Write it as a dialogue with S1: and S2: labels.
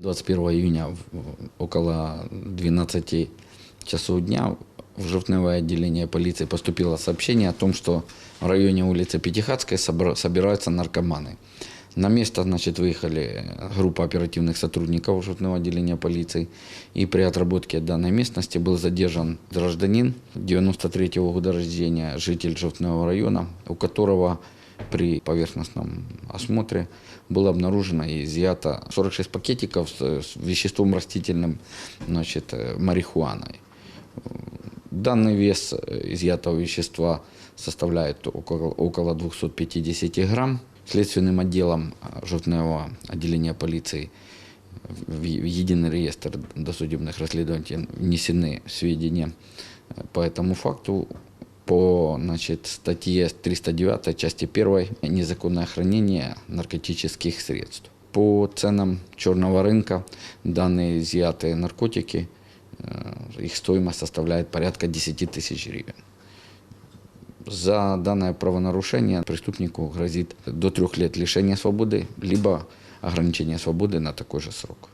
S1: 21 июня в- около 12 часов дня в жовтневое отделение полиции поступило сообщение о том, что в районе улицы Пятихатской собра- собираются наркоманы. На место значит, выехали группа оперативных сотрудников жовтного отделения полиции. И при отработке данной местности был задержан гражданин 93 года рождения, житель Жовтного района, у которого при поверхностном осмотре было обнаружено и изъято 46 пакетиков с, веществом растительным, значит, э, марихуаной. Данный вес э, изъятого вещества составляет около, около 250 грамм. Следственным отделом э, Жовтного отделения полиции в единый реестр досудебных расследований внесены сведения по этому факту по значит, статье 309 части 1 незаконное хранение наркотических средств. По ценам черного рынка данные изъятые наркотики, э, их стоимость составляет порядка 10 тысяч гривен. За данное правонарушение преступнику грозит до трех лет лишения свободы, либо ограничение свободы на такой же срок.